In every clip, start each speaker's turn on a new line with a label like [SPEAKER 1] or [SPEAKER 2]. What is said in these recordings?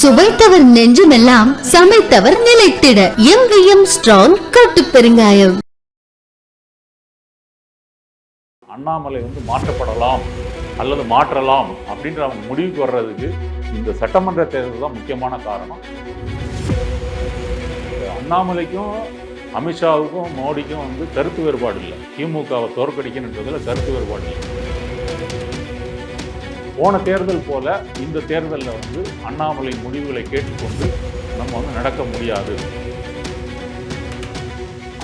[SPEAKER 1] சுவைத்தவர் நெஞ்சுமெல்லாம் சமைத்தவர் நிலைத்திட. MVM strong கட்டு பெருங்காயம்.
[SPEAKER 2] அண்ணாமலை வந்து மாற்றப்படலாம் அல்லது மாற்றலாம் அப்படின்ற அவங்க முடிவுக்கு வர்றதுக்கு இந்த சட்டமன்ற தேர்தல் தான் முக்கியமான காரணம். அண்ணாமலைக்கும் அமித்ஷாவுக்கும் மோடிக்கும் வந்து கருத்து வேறுபாடு இல்லை. திமுகவை தோற்கடிக்கணுன்றதுல கருத்து வேறுபாடு இல்லை. போன தேர்தல் போல இந்த தேர்தலில் வந்து அண்ணாமலை முடிவுகளை கேட்டுக்கொண்டு நம்ம வந்து நடக்க முடியாது.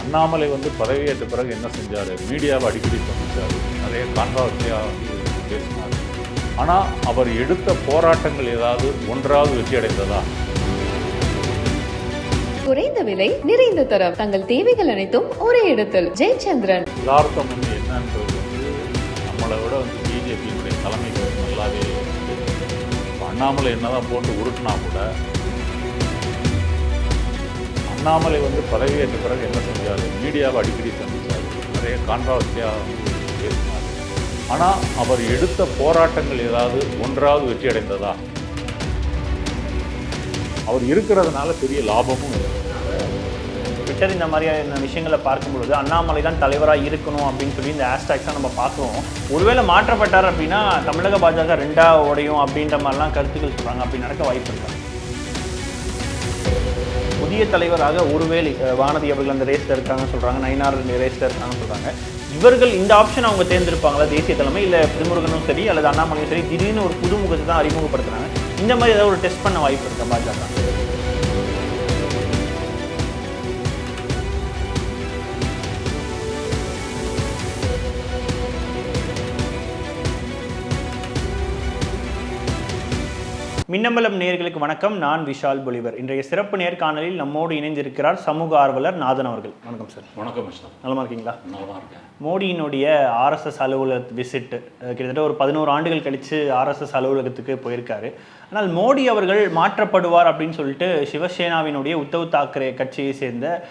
[SPEAKER 2] அண்ணாமலை வந்து பதவியேற்ற பிறகு என்ன செஞ்சாரு? மீடியாவை அடிக்கடி சந்திச்சாரு. நிறைய கான்ட்ராவர்சியாக வந்து பேசினார். ஆனால் அவர் எடுத்த போராட்டங்கள் ஏதாவது ஒன்றாவது வெற்றி அடைந்ததா
[SPEAKER 3] குறைந்த விலை நிறைந்த தரம். தங்கள் தேவைகள் அனைத்தும் ஒரே இடத்தில். ஜெயச்சந்திரன்.
[SPEAKER 2] யதார்த்தம் வந்து என்னன்றது நம்மளை விட வந்து அண்ணாமலை என்னதான் போட்டு உருட்டினா கூட அண்ணாமலை வந்து பதவியேற்ற பிறகு என்ன செஞ்சார்? மீடியாவை அடிக்கடி சந்தித்தார் நிறைய கான்ட்ராவர்சியாக பேசினார். ஆனால் அவர் எடுத்த போராட்டங்கள் ஏதாவது ஒன்றாவது வெற்றி அடைந்ததா அவர் இருக்கிறதுனால பெரிய லாபமும் இல்லை
[SPEAKER 4] ட்விட்டர் இந்த மாதிரியான விஷயங்களை பார்க்கும்பொழுது அண்ணாமலை தான் தலைவராக இருக்கணும் அப்படின்னு சொல்லி இந்த ஹேஷ்டாக்ஸாக நம்ம பார்க்குறோம். ஒருவேளை மாற்றப்பட்டார் அப்படின்னா தமிழக பாஜக ரெண்டா உடையும் அப்படின்ற மாதிரிலாம் கருத்துக்கள் சொல்கிறாங்க அப்படி நடக்க வாய்ப்பு இருக்கா? புதிய தலைவராக ஒருவேளை வானதி அவர்கள் அந்த ரேஸில் இருக்காங்கன்னு சொல்கிறாங்க நயினார் ரேஸில் இருக்காங்கன்னு சொல்கிறாங்க இவர்கள் இந்த ஆப்ஷன் அவங்க தேர்ந்தெடுப்பாங்களா? தேசிய தலைமை இல்லை திருமுருகனும் சரி அல்லது அண்ணாமலையும் சரி திடீர்னு ஒரு புது முகத்தை தான் அறிமுகப்படுத்துகிறாங்க இந்த மாதிரி ஏதாவது ஒரு டெஸ்ட் பண்ண வாய்ப்பு இருக்கா பாஜக? மின்னம்பலம் நேயர்களுக்கு வணக்கம். நான் விஷால் பொலிவர். இன்றைய சிறப்பு நேர்காணலில் நம்மோடு இணைந்திருக்கிறார் சமூக ஆர்வலர் நாதன் அவர்கள். வணக்கம் சார்.
[SPEAKER 2] வணக்கம்
[SPEAKER 4] நலமா இருக்கீங்களா?
[SPEAKER 2] நல்லா இருக்கேன்.
[SPEAKER 4] மோடியினுடைய ஆர்எஸ்எஸ் அலுவலக விசிட் கிட்டத்தட்ட ஒரு பதினோரு ஆண்டுகள் கழித்து ஆர்எஸ்எஸ் அலுவலகத்துக்கு போயிருக்காரு. ஆனால் மோடி அவர்கள் மாற்றப்படுவார் அப்படின்னு சொல்லிட்டு சிவசேனாவினுடைய உத்தவ் தாக்கரே கட்சியை சேர்ந்த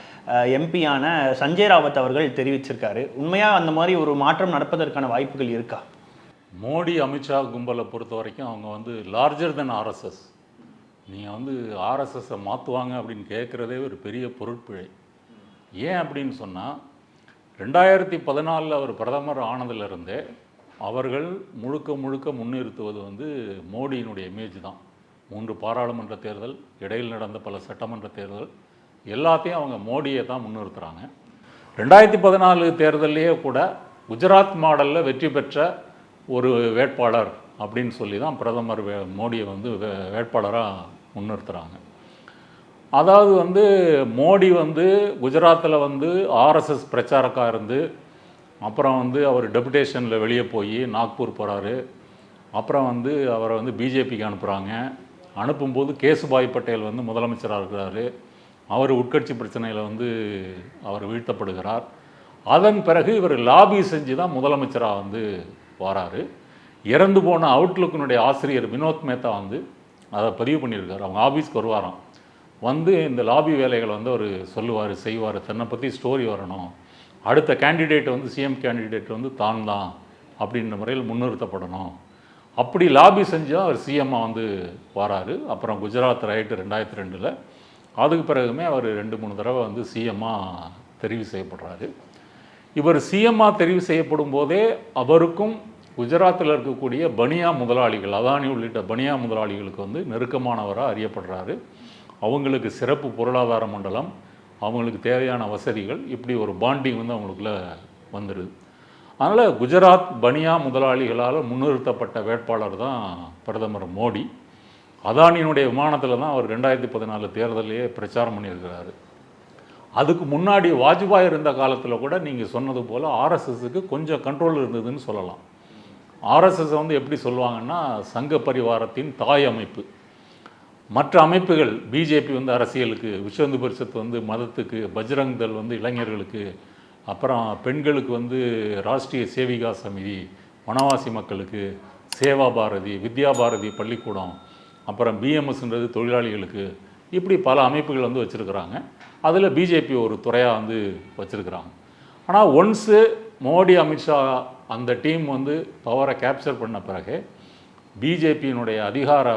[SPEAKER 4] எம்பியான சஞ்சய் ராவத் அவர்கள் தெரிவிச்சிருக்காரு. உண்மையாக அந்த மாதிரி ஒரு மாற்றம் நடப்பதற்கான வாய்ப்புகள் இருக்கா?
[SPEAKER 2] மோடி அமித்ஷா கும்பலை பொறுத்த வரைக்கும் அவங்க வந்து லார்ஜர் தென் ஆர்எஸ்எஸ் நீங்கள் வந்து ஆர்எஸ்எஸ்ஸை மாற்றுவாங்க அப்படின்னு கேட்குறதே ஒரு பெரிய பொருட்பிழை. ஏன் அப்படின்னு சொன்னால் ரெண்டாயிரத்தி பதினாலில் அவர் பிரதமர் ஆனதிலிருந்தே அவர்கள் முழுக்க முழுக்க முன்னிறுத்துவது வந்து மோடியினுடைய இமேஜ் தான். மூன்று பாராளுமன்ற தேர்தல் இடையில் நடந்த பல சட்டமன்ற தேர்தல் எல்லாத்தையும் அவங்க மோடியை தான் முன்னிறுத்துகிறாங்க ரெண்டாயிரத்தி பதினாலு தேர்தல்லையே கூட குஜராத் மாடலில் வெற்றி பெற்ற ஒரு வேட்பாளர் அப்படின்னு சொல்லி தான் பிரதமர் வே- மோடியை வந்து வே- வேட்பாளராக முன்னிறுத்துகிறாங்க அதாவது வந்து மோடி வந்து குஜராத்தில் வந்து ஆர்எஸ்எஸ் பிரச்சாரக்காக இருந்து அப்புறம் வந்து அவர் டெபுடேஷனில் வெளியே போய் நாக்பூர் போகிறாரு அப்புறம் வந்து அவரை வந்து பிஜேபிக்கு அனுப்புகிறாங்க அனுப்பும்போது கேசுபாய் பட்டேல் வந்து முதலமைச்சராக இருக்கிறாரு. அவர் உட்கட்சி பிரச்சனையில் வந்து அவர் வீழ்த்தப்படுகிறார். அதன் பிறகு இவர் லாபி செஞ்சு தான் முதலமைச்சராக வந்து வராரு. இறந்து போன அவுட்லுக்கினுடைய ஆசிரியர் வினோத் மேத்தா வந்து அதை பதிவு பண்ணியிருக்காரு. அவங்க ஆஃபீஸ்க்கு வருவாராம். வந்து இந்த லாபி வேலைகளை வந்து அவர் சொல்லுவார் செய்வார். தன்னை பற்றி ஸ்டோரி வரணும். அடுத்த கேண்டிடேட் வந்து சிஎம் கேண்டிடேட் வந்து தான் தான் அப்படின்ற முறையில் முன்னிறுத்தப்படணும். அப்படி லாபி செஞ்சால் அவர் சிஎம்மாக வந்து வராரு. அப்புறம் குஜராத் ரைட்டு ரெண்டாயிரத்தி ரெண்டில். அதுக்கு பிறகுமே அவர் ரெண்டு மூணு தடவை வந்து சிஎம்மாக தெரிவு செய்யப்படுறாரு. இவர் சிஎம்மாக தெரிவு செய்யப்படும் போதே அவருக்கும் குஜராத்தில் இருக்கக்கூடிய பனியா முதலாளிகள் அதானி உள்ளிட்ட பனியா முதலாளிகளுக்கு வந்து நெருக்கமானவராக அறியப்படுறாரு. அவங்களுக்கு சிறப்பு பொருளாதார மண்டலம் அவங்களுக்கு தேவையான வசதிகள் இப்படி ஒரு பாண்டிங் வந்து அவங்களுக்குள்ள வந்துடுது அதனால் குஜராத் பனியா முதலாளிகளால் முன்னிறுத்தப்பட்ட வேட்பாளர் தான் பிரதமர் மோடி. அதானியினுடைய விமானத்தில் தான் அவர் ரெண்டாயிரத்தி பதினாலு தேர்தலையே பிரச்சாரம் பண்ணியிருக்கிறாரு. அதுக்கு முன்னாடி வாஜ்பாய் இருந்த காலத்தில் கூட நீங்கள் சொன்னது போல் ஆர்எஸ்எஸ்க்கு கொஞ்சம் கண்ட்ரோல் இருந்ததுன்னு சொல்லலாம். ஆர்எஸ்எஸ் வந்து எப்படி சொல்லுவாங்கன்னா சங்க பரிவாரத்தின் தாய் அமைப்பு. மற்ற அமைப்புகள் பிஜேபி வந்து அரசியலுக்கு விஸ்வந்து பரிஷத் வந்து மதத்துக்கு பஜ்ரங் தள் வந்து இளைஞர்களுக்கு அப்புறம் பெண்களுக்கு வந்து ராஷ்ட்ரிய சேவிகா சமிதி வனவாசி மக்களுக்கு சேவா பாரதி வித்யா பாரதி பள்ளிக்கூடம் அப்புறம் பிஎம்எஸ்ன்றது தொழிலாளிகளுக்கு இப்படி பல அமைப்புகள் வந்து வச்சுருக்கிறாங்க. அதில் பிஜேபி ஒரு துறையாக வந்து வச்சுருக்குறாங்க. ஆனால் ஒன்ஸு மோடி அமித்ஷா அந்த டீம் வந்து பவரை கேப்சர் பண்ண பிறகு பிஜேபியினுடைய அதிகார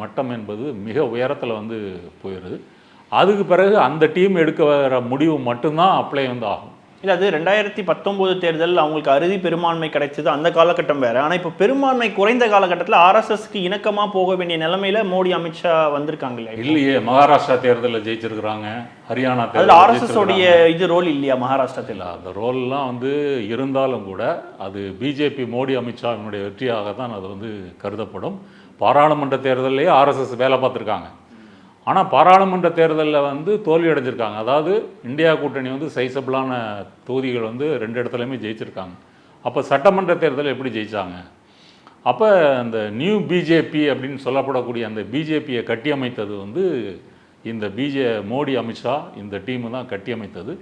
[SPEAKER 2] மட்டம் என்பது மிக உயரத்தில் வந்து போயிடுது அதுக்கு பிறகு அந்த டீம் எடுக்க வர முடிவு மட்டும்தான் அப்ளை வந்து ஆகும்.
[SPEAKER 4] இல்ல அது ரெண்டாயிரத்தி பத்தொன்பது தேர்தல் அவங்களுக்கு அறுதி பெரும்பான்மை கிடைச்சது அந்த காலகட்டம் வேற. ஆனா இப்போ பெரும்பான்மை குறைந்த காலகட்டத்தில் ஆர்எஸ்எஸ்க்கு இணக்கமா போக வேண்டிய நிலைமையில மோடி அமித்ஷா வந்திருக்காங்க இல்லையா
[SPEAKER 2] இல்லையே மகாராஷ்டிரா தேர்தலில் ஜெயிச்சிருக்கிறாங்க. ஹரியானா
[SPEAKER 4] அதுல
[SPEAKER 2] தேர்தலில்
[SPEAKER 4] ஆர்எஸ்எஸ் உடைய இது ரோல் இல்லையா மகாராஷ்டிரா தேர்தல்
[SPEAKER 2] அந்த ரோல்லாம் வந்து இருந்தாலும் கூட அது பிஜேபி மோடி அமித்ஷாவினுடைய வெற்றியாக தான் அது வந்து கருதப்படும். பாராளுமன்ற தேர்தல்லையே ஆர்எஸ்எஸ் வேலை பார்த்துருக்காங்க. ஆனால் பாராளுமன்ற தேர்தலில் வந்து தோல்வி அடைஞ்சிருக்காங்க. அதாவது இந்தியா கூட்டணி வந்து சைசபிளான தொகுதிகள் வந்து ரெண்டு இடத்துலையுமே ஜெயிச்சிருக்காங்க. அப்போ சட்டமன்ற தேர்தல் எப்படி ஜெயித்தாங்க அப்போ அந்த நியூ பிஜேபி அப்படின்னு சொல்லப்படக்கூடிய அந்த பிஜேபியை கட்டியமைத்தது வந்து இந்த பிஜே மோடி அமித்ஷா இந்த டீமு தான் கட்டியமைத்தது.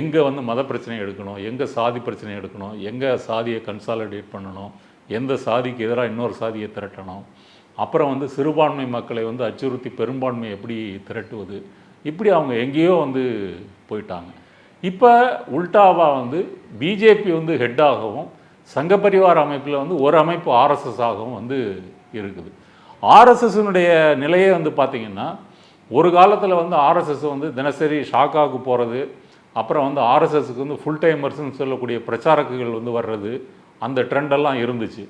[SPEAKER 2] எங்கே வந்து மத பிரச்சனை எடுக்கணும் எங்கே சாதி பிரச்சனை எடுக்கணும் எங்கே சாதியை கன்சாலிடேட் பண்ணணும் எந்த சாதிக்கு எதிராக இன்னொரு சாதியை திரட்டணும் அப்புறம் வந்து சிறுபான்மை மக்களை வந்து அச்சுறுத்தி பெரும்பான்மை எப்படி திரட்டுவது? இப்படி அவங்க எங்கேயோ வந்து போயிட்டாங்க. இப்போ உல்டாவா வந்து பிஜேபி வந்து ஹெட்டாகவும் சங்க பரிவார அமைப்பில் வந்து ஒரு அமைப்பு ஆர்எஸ்எஸ் ஆகவும் வந்து இருக்குது. ஆர்எஸ்எஸ்னுடைய நிலையே வந்து பார்த்திங்கன்னா ஒரு காலத்தில் வந்து ஆர்எஸ்எஸ் வந்து தினசரி ஷாக்காவுக்கு போகிறது அப்புறம் வந்து ஆர்எஸ்எஸ்க்கு வந்து ஃபுல் டைமர்ஸ்னு சொல்லக்கூடிய பிரச்சாரக்குகள் வந்து வர்றது அந்த ட்ரெண்டெல்லாம் இருந்துச்சு.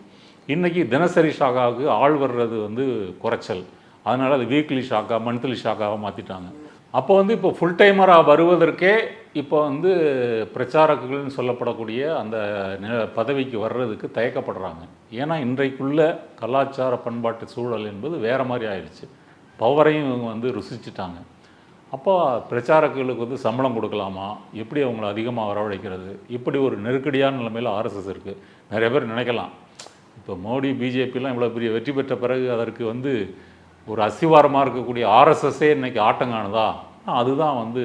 [SPEAKER 2] இன்றைக்கி தினசரி ஷாக்காவுக்கு ஆள் வர்றது வந்து குறைச்சல். அதனால் அது வீக்லி ஷாக்கா மந்த்லி ஷாக்காக மாற்றிட்டாங்க அப்போ வந்து இப்போ ஃபுல் டைமராக வருவதற்கே இப்போ வந்து பிரச்சாரகர்கள்னு சொல்லப்படக்கூடிய அந்த பதவிக்கு வர்றதுக்கு தயக்கப்படுறாங்க. ஏன்னா இன்றைக்குள்ள கலாச்சார பண்பாட்டு சூழல் என்பது வேறு மாதிரி ஆயிடுச்சு. பவரையும் இவங்க வந்து ருசிச்சிட்டாங்க. அப்போ பிரச்சாரகர்களுக்கு வந்து சம்பளம் கொடுக்கலாமா? எப்படி அவங்கள அதிகமாக வரவழைக்கிறது? இப்படி ஒரு நெருக்கடியான நிலைமையில் ஆர்எஸ்எஸ் இருக்குது நிறைய பேர் நினைக்கலாம். இப்போ மோடி பிஜேபிலாம் இவ்வளோ பெரிய வெற்றி பெற்ற பிறகு அதற்கு வந்து ஒரு அசிவாரமாக இருக்கக்கூடிய ஆர்எஸ்எஸ்ஸே இன்னைக்கு ஆட்டங்காணுதா அதுதான் வந்து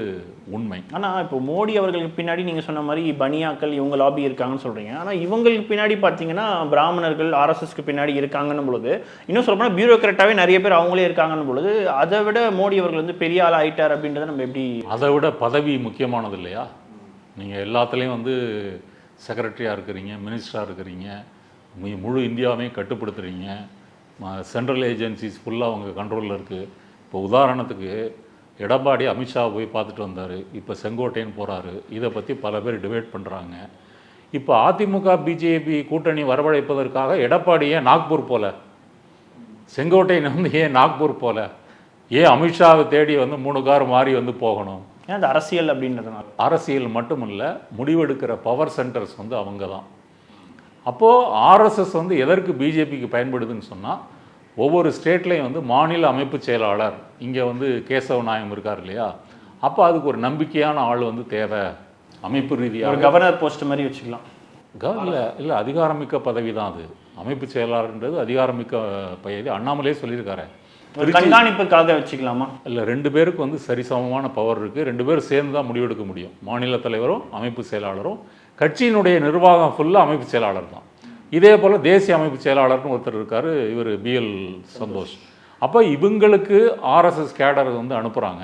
[SPEAKER 2] உண்மை.
[SPEAKER 4] ஆனா இப்போ மோடி அவர்களுக்கு பின்னாடி நீங்க சொன்ன மாதிரி பனியாக்கள் இவங்க லாபி இருக்காங்கன்னு சொல்றீங்க. ஆனா இவங்களுக்கு பின்னாடி பாத்தீங்கன்னா பிராமணர்கள் ஆர்எஸ்எஸ்க்கு பின்னாடி இருக்காங்கன்னும் பொழுது இன்னும் சொல்லப்போனா பியூரோக்ராட்டாவே நிறைய பேர் அவங்களே இருக்காங்கன்னும் பொழுது அதை விட மோடி அவர்கள் வந்து பெரிய ஆள் ஆயிட்டார் அப்படின்றத நம்ம எப்படி
[SPEAKER 2] அதை விட பதவி முக்கியமானது இல்லையா? நீங்கள் எல்லாத்துலேயும் வந்து செக்ரட்டரியாக இருக்கிறீங்க மினிஸ்டராக இருக்கிறீங்க முழு இந்தியாவையும் கட்டுப்படுத்துறீங்க. சென்ட்ரல் ஏஜென்சிஸ் ஃபுல்லாக அவங்க கண்ட்ரோலில் இருக்குது இப்போ உதாரணத்துக்கு எடப்பாடி அமித்ஷா போய் பார்த்துட்டு வந்தார். இப்போ செங்கோட்டையன் போகிறாரு இதை பற்றி பல பேர் டிபேட் பண்ணுறாங்க இப்போ அதிமுக பிஜேபி கூட்டணி வரவழைப்பதற்காக எடப்பாடி ஏன் நாக்பூர் போல? செங்கோட்டையன் வந்து ஏன் நாக்பூர் போல? ஏன் அமித்ஷாவை தேடி வந்து மூணு கார் மாறி வந்து போகணும்?
[SPEAKER 4] ஏன்னா அது அரசியல் அப்படின்றதுனால?
[SPEAKER 2] அரசியல் மட்டுமல்ல முடிவெடுக்கிற பவர் சென்டர்ஸ் வந்து அவங்க தான். அப்போது ஆர்எஸ்எஸ் வந்து எதற்கு பிஜேபிக்கு பயன்படுதுன்னு சொன்னால் ஒவ்வொரு ஸ்டேட்லேயும் வந்து மாநில அமைப்பு செயலாளர் இங்கே வந்து கேசவ நாயம் இருக்கார் இல்லையா? அப்போ அதுக்கு ஒரு நம்பிக்கையான ஆள் வந்து தேவை அமைப்பு
[SPEAKER 4] ஒரு
[SPEAKER 2] ரீதியாக
[SPEAKER 4] கவர்னர் போஸ்ட் மாதிரி வச்சுக்கலாம்.
[SPEAKER 2] இல்லை இல்லை அதிகாரமிக்க பதவி தான் அது. அமைப்பு செயலாளர்ன்றது அதிகாரமிக்க பதவி. அண்ணாமலே சொல்லியிருக்காரு.
[SPEAKER 4] கண்காணிப்புக்காக வச்சுக்கலாமா?
[SPEAKER 2] இல்லை ரெண்டு பேருக்கு வந்து சரிசமமான பவர் இருக்குது ரெண்டு பேரும் சேர்ந்து தான் முடிவெடுக்க முடியும். மாநில தலைவரும் அமைப்பு செயலாளரும். கட்சியினுடைய நிர்வாகம் ஃபுல்லாக அமைப்பு செயலாளர் தான். இதே போல் தேசிய அமைப்பு செயலாளர்னு ஒருத்தர் இருக்கார் இவர் பிஎல் சந்தோஷ். அப்போ இவங்களுக்கு ஆர்எஸ்எஸ் கேடர் வந்து அனுப்புகிறாங்க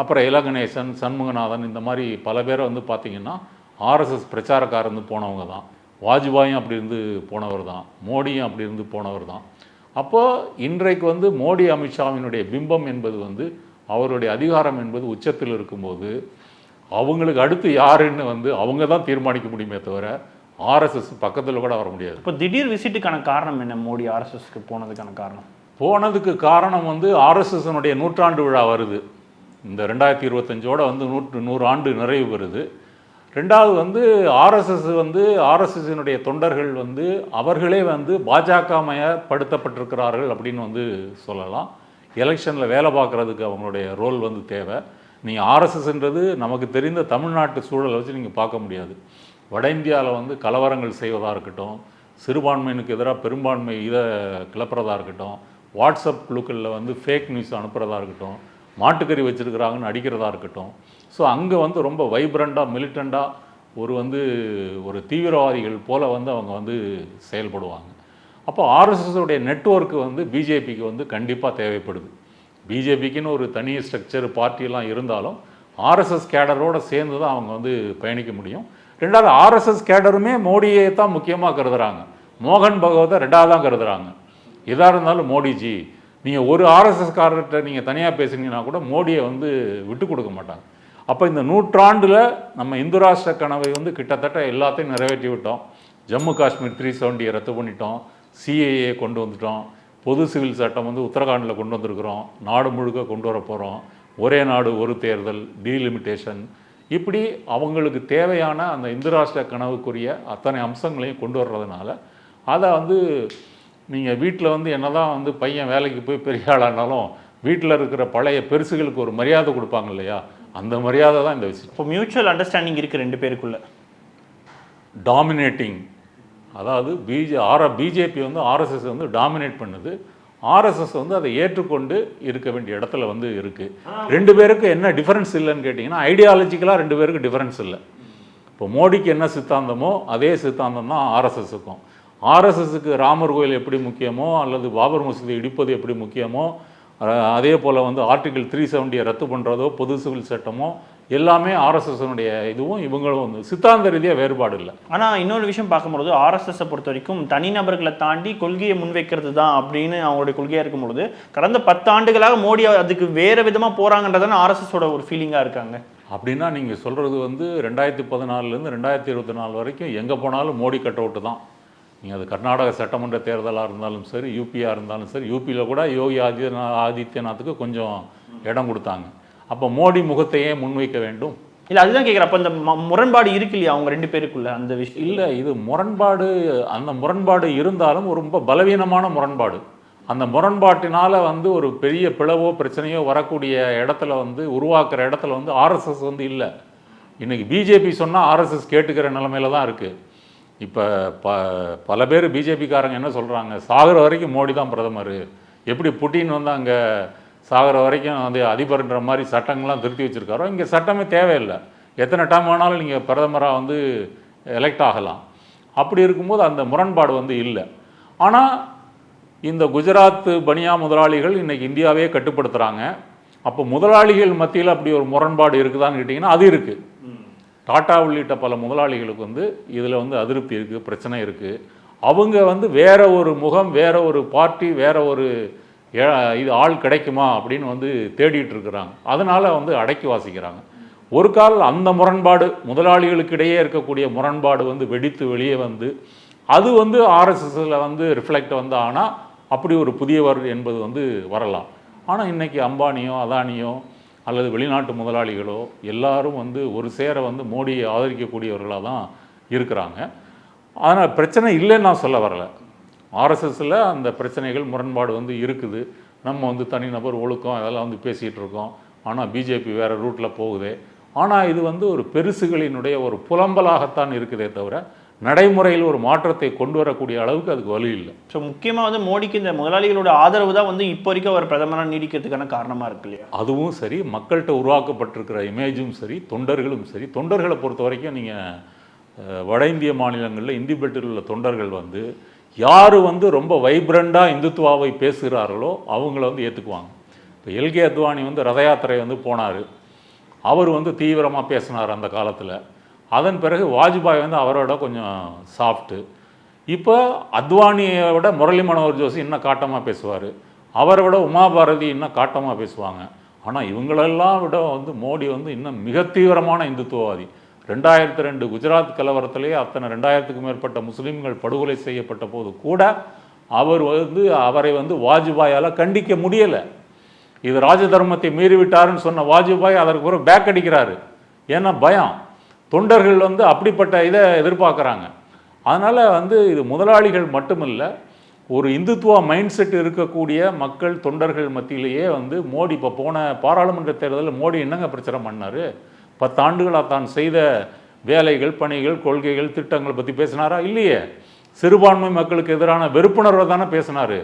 [SPEAKER 2] அப்புறம் இலகணேசன் சண்முகநாதன் இந்த மாதிரி பல பேரை வந்து பார்த்திங்கன்னா ஆர்எஸ்எஸ் பிரச்சாரக்காரர் வந்து போனவங்க தான். வாஜ்பாயும் அப்படி இருந்து போனவர் தான். மோடியும் அப்படி இருந்து போனவர் தான். அப்போது இன்றைக்கு வந்து மோடி அமித்ஷாவினுடைய பிம்பம் என்பது வந்து அவருடைய அதிகாரம் என்பது உச்சத்தில் இருக்கும்போது அவங்களுக்கு அடுத்து யாருன்னு வந்து அவங்க தான் தீர்மானிக்க முடியுமே தவிர ஆர்எஸ்எஸ் பக்கத்தில் கூட வர முடியாது.
[SPEAKER 4] இப்போ திடீர் விசிட்டுக்கான காரணம் என்ன? மோடி ஆர்எஸ்எஸ்க்கு போனதுக்கான காரணம்?
[SPEAKER 2] போனதுக்கு காரணம் வந்து ஆர்எஸ்எஸ்னுடைய நூற்றாண்டு விழா வருது. இந்த ரெண்டாயிரத்தி இருபத்தஞ்சோட வந்து நூற்று நூறு ஆண்டு நிறைவு வருது. ரெண்டாவது வந்து ஆர்எஸ்எஸ் வந்து ஆர்எஸ்எஸ்னுடைய தொண்டர்கள் வந்து அவர்களே வந்து பாஜக மயப்படுத்தப்பட்டிருக்கிறார்கள் அப்படின்னு வந்து சொல்லலாம். எலெக்ஷனில் வேலை பார்க்குறதுக்கு அவங்களுடைய ரோல் வந்து தேவை. நீங்கள் ஆர்எஸ்எஸ்ன்றது நமக்கு தெரிந்த தமிழ்நாட்டு சூழலை வச்சு நீங்கள் பார்க்க முடியாது. வட இந்தியாவில் வந்து கலவரங்கள் செய்வதாக இருக்கட்டும் சிறுபான்மையினுக்கு எதிராக பெரும்பான்மை இதை கிளப்புறதா இருக்கட்டும் வாட்ஸ்அப் குழுக்களில் வந்து ஃபேக் நியூஸ் அனுப்புகிறதா இருக்கட்டும் மாட்டுக்கறி வச்சுருக்கிறாங்கன்னு அடிக்கிறதா இருக்கட்டும். ஸோ அங்கே வந்து ரொம்ப வைப்ரண்ட்டாக மிலிட்டண்ட்டாக ஒரு வந்து ஒரு தீவிரவாதிகள் போல் வந்து அவங்க வந்து செயல்படுவாங்க. அப்போ ஆர்எஸ்எஸோடைய நெட்வொர்க் வந்து பிஜேபிக்கு வந்து கண்டிப்பாக தேவைப்படுது. பிஜேபிக்குன்னு ஒரு தனி ஸ்ட்ரக்சர் பார்ட்டியெல்லாம் இருந்தாலும் ஆர்எஸ்எஸ் கேடரோடு சேர்ந்து தான் அவங்க வந்து பயணிக்க முடியும். ரெண்டாவது ஆர்எஸ்எஸ் கேடருமே மோடியை தான் முக்கியமாக கருதுகிறாங்க மோகன் பகவதை ரெண்டாவது தான் கருதுகிறாங்க எதாக இருந்தாலும் மோடிஜி நீங்கள் ஒரு ஆர்எஸ்எஸ்காரர்கிட்ட நீங்கள் தனியாக பேசுனீங்கன்னா கூட மோடியை வந்து விட்டு கொடுக்க மாட்டாங்க. அப்போ இந்த நூற்றாண்டில் நம்ம இந்து ராஷ்டிர கனவை வந்து கிட்டத்தட்ட எல்லாத்தையும் நிறைவேற்றி விட்டோம். ஜம்மு காஷ்மீர் த்ரீ செவன்ட்டியை ரத்து பண்ணிட்டோம். சிஏஏ கொண்டு வந்துட்டோம். பொது சிவில் சட்டம் வந்து உத்தரகாண்டில் கொண்டு வந்திருக்கிறோம். நாடு முழுக்க கொண்டு வர போகிறோம் ஒரே நாடு ஒரு தேர்தல் டீலிமிட்டேஷன் இப்படி அவங்களுக்கு தேவையான அந்த இந்து ராஷ்டிர கனவுக்குரிய அத்தனை அம்சங்களையும் கொண்டு வர்றதுனால அதை வந்து நீங்கள் வீட்டில் வந்து என்னதான் வந்து பையன் வேலைக்கு போய் பெரிய ஆளானாலும் வீட்டில் இருக்கிற பழைய பெருசுகளுக்கு ஒரு மரியாதை கொடுப்பாங்க இல்லையா? அந்த மரியாதை தான் இந்த விஷயம்.
[SPEAKER 4] இப்போ மியூச்சுவல் அண்டர்ஸ்டாண்டிங் இருக்கு ரெண்டு பேருக்குள்ள.
[SPEAKER 2] டாமினேட்டிங் அதாவது பிஜே ஆர் பிஜேபி வந்து ஆர்எஸ்எஸ் வந்து டாமினேட் பண்ணுது. ஆர்எஸ்எஸ் வந்து அதை ஏற்றுக்கொண்டு இருக்க வேண்டிய இடத்துல வந்து இருக்குது ரெண்டு பேருக்கு என்ன டிஃபரன்ஸ் இல்லைன்னு கேட்டிங்கன்னா ஐடியாலஜிக்கலாக ரெண்டு பேருக்கு டிஃபரன்ஸ் இல்லை. இப்போ மோடிக்கு என்ன சித்தாந்தமோ அதே சித்தாந்தம் தான் ஆர்எஸ்எஸுக்கும். ஆர்எஸ்எஸுக்கு ராமர் கோயில் எப்படி முக்கியமோ அல்லது பாபர் மசூதி இடிப்பது எப்படி முக்கியமோ அதே போல் வந்து ஆர்டிகிள் த்ரீ செவன்ட்டியை ரத்து பண்ணுறதோ பொது சிவில் சட்டமோ எல்லாமே ஆர்எஸ்எஸ்னுடைய இதுவும் இவங்களும் வந்து சித்தாந்த ரீதியாக வேறுபாடு இல்லை.
[SPEAKER 4] ஆனா இன்னொரு விஷயம் பார்க்கும்பொழுது ஆர்எஸ்எஸ் பொறுத்த வரைக்கும் தனிநபர்களை தாண்டி கொள்கையை முன்வைக்கிறது தான் அப்படின்னு அவங்களுடைய கொள்கையா இருக்கும் பொழுது கடந்த பத்து ஆண்டுகளாக மோடி அதுக்கு வேற விதமா போறாங்கன்றதான ஆர்எஸ்எஸோட ஒரு ஃபீலிங்கா இருக்காங்க.
[SPEAKER 2] அப்படின்னா நீங்கள் சொல்கிறது வந்து ரெண்டாயிரத்தி பதினாலுலேருந்து ரெண்டாயிரத்தி இருபத்தி நாலு வரைக்கும் எங்கே போனாலும் மோடி கட் அவுட்டு தான். நீங்கள் அது கர்நாடக சட்டமன்ற தேர்தலாக இருந்தாலும் சரி யூபியாக இருந்தாலும் சரி யூபியில் கூட யோகி ஆதித்யநா ஆதித்யநாத்துக்கு கொஞ்சம் இடம் கொடுத்தாங்க. அப்போ மோடி முகத்தையே முன்வைக்க வேண்டும்.
[SPEAKER 4] இல்ல அதுதான் கேக்குறேன். அப்ப இந்த முரண்பாடு இருக்கு இல்லையா அவங்க ரெண்டு பேருக்குள்ள அந்த விஷயம்
[SPEAKER 2] இல்லை இது முரண்பாடு அந்த முரண்பாடு இருந்தாலும் ஒரு ரொம்ப பலவீனமான முரண்பாடு. அந்த முரண்பாட்டினால வந்து ஒரு பெரிய பிளவோ பிரச்சனையோ வரக்கூடிய இடத்துல வந்து உருவாக்குற இடத்துல வந்து ஆர்எஸ்எஸ் வந்து இல்லை. இன்னைக்கு பிஜேபி சொன்னால் ஆர்எஸ்எஸ் கேட்டுக்கிற நிலமையில தான் இருக்குது இப்போ ப பல பேர் பிஜேபிக்காரங்க என்ன சொல்கிறாங்க சாகிற வரைக்கும் மோடி தான் பிரதமர். எப்படி புட்டின் வந்து அங்கே சாகிற வரைக்கும் வந்து அதிபர்ன்ற மாதிரி சட்டங்கள்லாம் திருத்தி வச்சுருக்காரோ? இங்கே சட்டமே தேவையில்லை. எத்தனை டைம் வேணாலும் நீங்கள் பிரதமராக வந்து எலெக்ட் ஆகலாம். அப்படி இருக்கும்போது அந்த முரண்பாடு வந்து இல்லை. ஆனால் இந்த குஜராத் பனியா முதலாளிகள் இன்றைக்கி இந்தியாவே கட்டுப்படுத்துகிறாங்க அப்போ முதலாளிகள் மத்தியில் அப்படி ஒரு முரண்பாடு இருக்குதான்னு கேட்டிங்கன்னா அது இருக்குது டாட்டா உள்ளிட்ட பல முதலாளிகளுக்கு வந்து இதில் வந்து அதிருப்தி இருக்குது பிரச்சனை இருக்குது அவங்க வந்து வேற ஒரு முகம் வேற ஒரு பார்ட்டி வேற ஒரு ஏ- இது ஆள் கிடைக்குமா அப்படின்னு வந்து தேடிட்டு இருக்கிறாங்க. அதனால வந்து அடக்கி வாசிக்கிறாங்க. ஒரு கால் அந்த முரண்பாடு முதலாளிகளுக்கு இடையே இருக்கக்கூடிய முரண்பாடு வந்து வெடித்து வெளியே வந்து அது வந்து ஆர்எஸ்எஸில் வந்து ரிஃப்ளெக்ட் வந்து ஆனால் அப்படி ஒரு புதியவர் என்பது வந்து வரலாம். ஆனால் இன்றைக்கி அம்பானியோ அதானியோ அல்லது வெளிநாட்டு முதலாளிகளோ எல்லாரும் வந்து ஒரு சேர வந்து மோடியை ஆதரிக்கக்கூடியவர்களாக தான் இருக்கிறாங்க. ஆனால் பிரச்சனை இல்லைன்னு நான் சொல்ல வரல. ஆர்எஸ்எஸில் அந்த பிரச்சனைகள் முரண்பாடு வந்து இருக்குது. நம்ம வந்து தனிநபர் ஒழுக்கம் அதெல்லாம் வந்து பேசிகிட்டு இருக்கோம். ஆனால் பிஜேபி வேறு ரூட்டில் போகுது. ஆனால் இது வந்து ஒரு பெருசுகளினுடைய ஒரு புலம்பலாகத்தான் இருக்குதே தவிர நடைமுறையில் ஒரு மாற்றத்தை கொண்டு வரக்கூடிய அளவுக்கு அதுக்கு வலு இல்லை.
[SPEAKER 4] ஸோ முக்கியமா வந்து மோடிக்கு இந்த முதலாளிகளோட ஆதரவு தான் வந்து இப்போ வரைக்கும் அவர் பிரதமராக நீடிக்கிறதுக்கான காரணமா இருக்கு இல்லையா?
[SPEAKER 2] அதுவும் சரி மக்கள்கிட்ட உருவாக்கப்பட்டிருக்கிற இமேஜும் சரி தொண்டர்களும் சரி தொண்டர்களை பொறுத்த வரைக்கும் நீங்கள் வட இந்திய மாநிலங்களில் இந்தி பெல்ட்டில் உள்ள தொண்டர்கள் வந்து யார் வந்து ரொம்ப வைப்ரண்டாக இந்துத்துவாவை பேசுகிறார்களோ அவங்கள வந்து ஏற்றுக்குவாங்க இப்போ எல்கே அத்வானி வந்து ரத யாத்திரை வந்து போனார். அவர் வந்து தீவிரமாக பேசினார் அந்த காலத்தில். அதன் பிறகு வாஜ்பாய் வந்து அவரோட கொஞ்சம் சாஃப்ட்டு இப்போ அத்வானியை விட முரளி மனோகர் ஜோஷி இன்னும் காட்டமாக பேசுவார். அவரை விட உமாபாரதி இன்னும் காட்டமாக பேசுவாங்க. ஆனால் இவங்களெல்லாம் விட வந்து மோடி வந்து இன்னும் மிக தீவிரமான இந்துத்துவவாதி. ரெண்டாயிரத்தி ரெண்டு குஜராத் கலவரத்திலேயே அத்தனை ரெண்டாயிரத்துக்கும் மேற்பட்ட முஸ்லீம்கள் படுகொலை செய்யப்பட்ட போது கூட அவர் வந்து அவரை வந்து வாஜ்பாயால் கண்டிக்க முடியலை. இது ராஜ தர்மத்தை மீறிவிட்டாருன்னு சொன்ன வாஜ்பாய் அதற்கு பிறகு பேக் அடிக்கிறாரு. ஏன்னா பயம். தொண்டர்கள் வந்து அப்படிப்பட்ட இதை எதிர்பார்க்குறாங்க. அதனால் வந்து இது முதலாளிகள் மட்டுமில்ல ஒரு இந்துத்துவ மைண்ட் செட் இருக்கக்கூடிய மக்கள் தொண்டர்கள் மத்தியிலேயே வந்து மோடி இப்போ போன பாராளுமன்ற தேர்தலில் மோடி என்னங்க பிரச்சனை பண்ணார்? பத்தாண்டுகளாக தான் செய்த வேலைகள் பணிகள் கொள்கைகள் திட்டங்கள் பற்றி பேசினாரா? இல்லையே. சிறுபான்மை மக்களுக்கு எதிரான வெறுப்புணர்வை தானே பேசினாரு.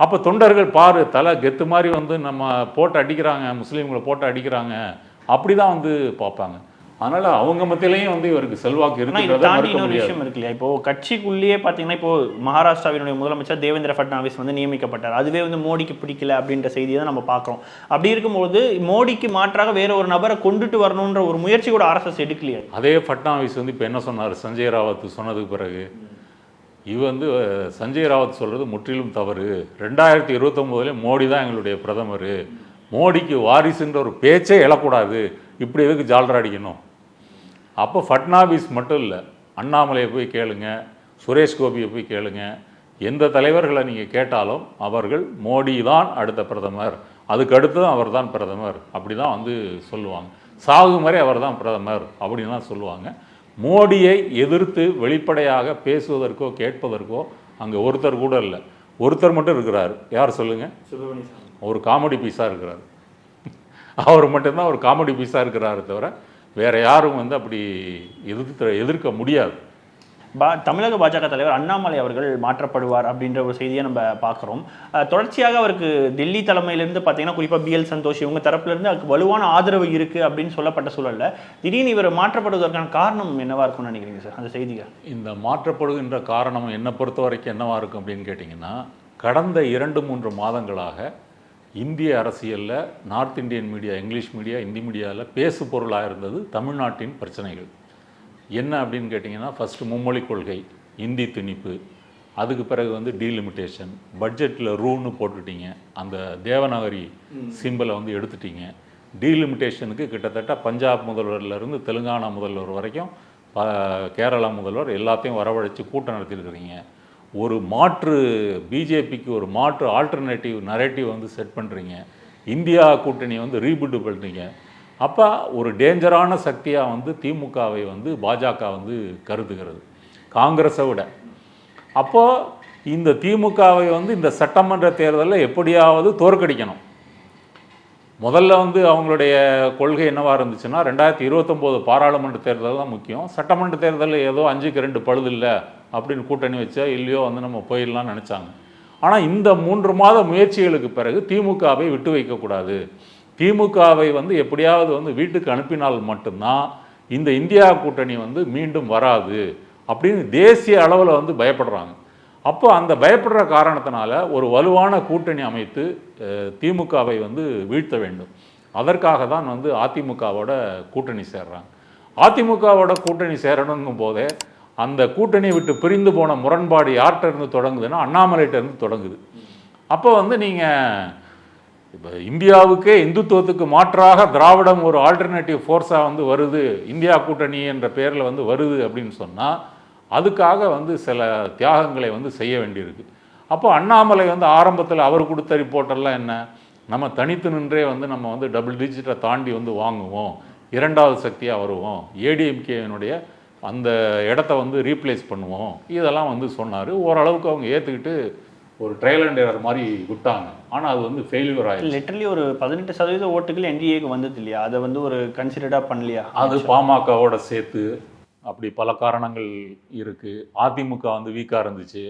[SPEAKER 2] அப்போ தொண்டர்கள் பாரு தலை கெத்து மாதிரி வந்து நம்ம போட்டு அடிக்கிறாங்க முஸ்லீம்களை போட்டு அடிக்கிறாங்க. அப்படி தான் வந்து பார்ப்பாங்க. அதனால அவங்க மத்தியிலையும் வந்து இவருக்கு செல்வாக்கு
[SPEAKER 4] தாண்டி இன்னொரு விஷயம் இருக்கு இல்லையா? இப்போ கட்சிக்குள்ளேயே பாத்தீங்கன்னா இப்போ மகாராஷ்டிராவினுடைய முதலமைச்சர் தேவேந்திர ஃபட்னாவிஸ் வந்து நியமிக்கப்பட்டார். அதுவே வந்து மோடிக்கு பிடிக்கல அப்படின்ற செய்தியை தான் நம்ம பார்க்குறோம் அப்படி இருக்கும்போது மோடிக்கு மாற்றாக வேற ஒரு நபரை கொண்டுட்டு வரணுன்ற ஒரு முயற்சி கூட ஆர்எஸ்எஸ் எடுக்கலையா.
[SPEAKER 2] அதே ஃபட்னாவிஸ் வந்து இப்போ என்ன சொன்னார்? சஞ்சய் ராவத் சொன்னதுக்கு பிறகு இது வந்து சஞ்சய் ராவத் சொல்கிறது முற்றிலும் தவறு. ரெண்டாயிரத்தி இருபத்தொம்போதுல மோடி தான் எங்களுடைய பிரதமர். மோடிக்கு வாரிசுன்ற ஒரு பேச்சே எழக்கூடாது. இப்படி எதுக்கு ஜால்ரா அடிக்கணும்? அப்போ ஃபட்னாவிஸ் மட்டும் இல்லை அண்ணாமலையை போய் கேளுங்க சுரேஷ் கோபியை போய் கேளுங்க எந்த தலைவர்களை நீங்கள் கேட்டாலும் அவர்கள் மோடி தான் அடுத்த பிரதமர் அதுக்கு அடுத்ததும் அவர் தான் பிரதமர் அப்படி தான் வந்து சொல்லுவாங்க. சாகும் வரை அவர் தான் பிரதமர் அப்படின்லாம் சொல்லுவாங்க. மோடியை எதிர்த்து வெளிப்படையாக பேசுவதற்கோ கேட்பதற்கோ அங்கே ஒருத்தர் கூட இல்லை. ஒருத்தர் மட்டும் இருக்கிறார். யார் சொல்லுங்கள் ஒரு காமெடி பீஸாக இருக்கிறார். அவர் மட்டும்தான் ஒரு காமெடி பீஸாக இருக்கிறாரு தவிர வேற யாரும் வந்து அப்படி எதிர்த்து எதிர்க்க முடியாது.
[SPEAKER 4] பா தமிழக பாஜக தலைவர் அண்ணாமலை அவர்கள் மாற்றப்படுவார் அப்படின்ற ஒரு செய்தியை நம்ம பார்க்குறோம். தொடர்ச்சியாக அவருக்கு டெல்லி தலைமையிலிருந்து பார்த்தீங்கன்னா குறிப்பாக பிஎல் சந்தோஷ் இவங்க தரப்புலேருந்து அதுக்கு வலுவான ஆதரவு இருக்குது அப்படின்னு சொல்லப்பட்ட சூழல்ல திடீர்னு இவர் மாற்றப்படுவதற்கான காரணம் என்னவா இருக்கும்னு நினைக்கிறீங்க சார் அந்த செய்திகள்?
[SPEAKER 2] இந்த மாற்றப்படுகின்ற காரணம் என்னை பொறுத்த வரைக்கும் என்னவா இருக்கும் அப்படின்னு கேட்டிங்கன்னா கடந்த இரண்டு மூன்று மாதங்களாக இந்திய அரசியலில் north Indian media English media Hindi மீடியாவில் பேசு பொருளாக இருந்தது தமிழ்நாட்டின் பிரச்சனைகள். என்ன அப்படின்னு கேட்டிங்கன்னா ஃபஸ்ட்டு மும்மொழி கொள்கை இந்தி திணிப்பு அதுக்கு பிறகு வந்து டீலிமிட்டேஷன் பட்ஜெட்டில் ரூன்னு போட்டுட்டீங்க அந்த தேவநாகரி சிம்பிளை வந்து எடுத்துட்டீங்க. டீலிமிட்டேஷனுக்கு கிட்டத்தட்ட பஞ்சாப் முதல்வர்லேருந்து தெலுங்கானா முதல்வர் வரைக்கும் ப கேரளா முதல்வர் எல்லாத்தையும் வரவழைச்சு கூட்டம் நடத்தியிருக்கிறீங்க ஒரு மாற்று பிஜேபிக்கு ஒரு மாற்று ஆல்டர்னேட்டிவ் நரேட்டிவ் வந்து செட் பண்ணுறீங்க இந்தியா கூட்டணியை வந்து ரீபில்டு பண்ணுறீங்க அப்போ ஒரு டேஞ்சரான சக்தியாக வந்து திமுகவை வந்து பாஜக வந்து கருதுகிறது. காங்கிரஸை விட. அப்போது இந்த திமுகவை வந்து இந்த சட்டமன்ற தேர்தலில் எப்படியாவது தோற்கடிக்கணும். முதல்ல வந்து அவங்களுடைய கொள்கை என்னவாக இருந்துச்சுன்னா ரெண்டாயிரத்தி இருபத்தொம்போது பாராளுமன்ற தேர்தல் தான் முக்கியம். சட்டமன்ற தேர்தலில் ஏதோ அஞ்சுக்கு ரெண்டு பழுது இல்லை. அப்படின்னு கூட்டணி வச்சா இல்லையோ வந்து நம்ம போயிடலாம்னு நினச்சாங்க. ஆனால் இந்த மூன்று மாத முயற்சிகளுக்கு பிறகு திமுகவை விட்டு வைக்கக்கூடாது திமுகவை வந்து எப்படியாவது வந்து வீட்டுக்கு அனுப்பினால் மட்டும்தான் இந்த இந்தியா கூட்டணி வந்து மீண்டும் வராது அப்படின்னு தேசிய அளவில் வந்து பயப்படுறாங்க. அப்போ அந்த பயப்படுற காரணத்தினால ஒரு வலுவான கூட்டணி அமைத்து திமுகவை வந்து வீழ்த்த வேண்டும். அதற்காக தான் வந்து அதிமுகவோட கூட்டணி சேர்றாங்க. அதிமுகவோட கூட்டணி சேரணுங்கும் போதே அந்த கூட்டணியை விட்டு பிரிந்து போன முரண்பாடு யார்கிட்ட இருந்து தொடங்குதுன்னா அண்ணாமலைகிட்ட இருந்து தொடங்குது. அப்போ வந்து நீங்கள் இப்போ இந்தியாவுக்கே இந்துத்துவத்துக்கு மாற்றாக திராவிடம் ஒரு ஆல்டர்னேட்டிவ் ஃபோர்ஸாக வந்து வருது இந்தியா கூட்டணி என்ற பெயரில் வந்து வருது அப்படின்னு சொன்னால் அதுக்காக வந்து சில தியாகங்களை வந்து செய்ய வேண்டியிருக்கு. அப்போ அண்ணாமலை வந்து ஆரம்பத்தில் அவர் கொடுத்த ரிப்போர்ட்டெல்லாம் என்ன? நம்ம தனித்து நின்றே வந்து நம்ம வந்து டபுள் டிஜிட்டை தாண்டி வந்து வாங்குவோம். இரண்டாவது சக்தியாக வருவோம். ஏடிஎம்கேனுடைய அந்த இடத்த வந்து ரீப்ளேஸ் பண்ணுவோம். இதெல்லாம் வந்து சொன்னார். ஓரளவுக்கு அவங்க ஏற்றுக்கிட்டு ஒரு ட்ரையல் அண்ட் எரர் மாதிரி விட்டாங்க. ஆனால் அது வந்து ஃபெயிலியர் ஆயிடுச்சு.
[SPEAKER 4] லிட்டரலி ஒரு பதினெட்டு சதவீத ஓட்டுகள் என்டிஏக்கு வந்தது இல்லையா? அதை வந்து ஒரு கன்சிடர்டாக பண்ணலையா?
[SPEAKER 2] அது பாமகவோட சேர்த்து அப்படி பல காரணங்கள் இருக்கு. அதிமுக வந்து வீக்காக இருந்துச்சு.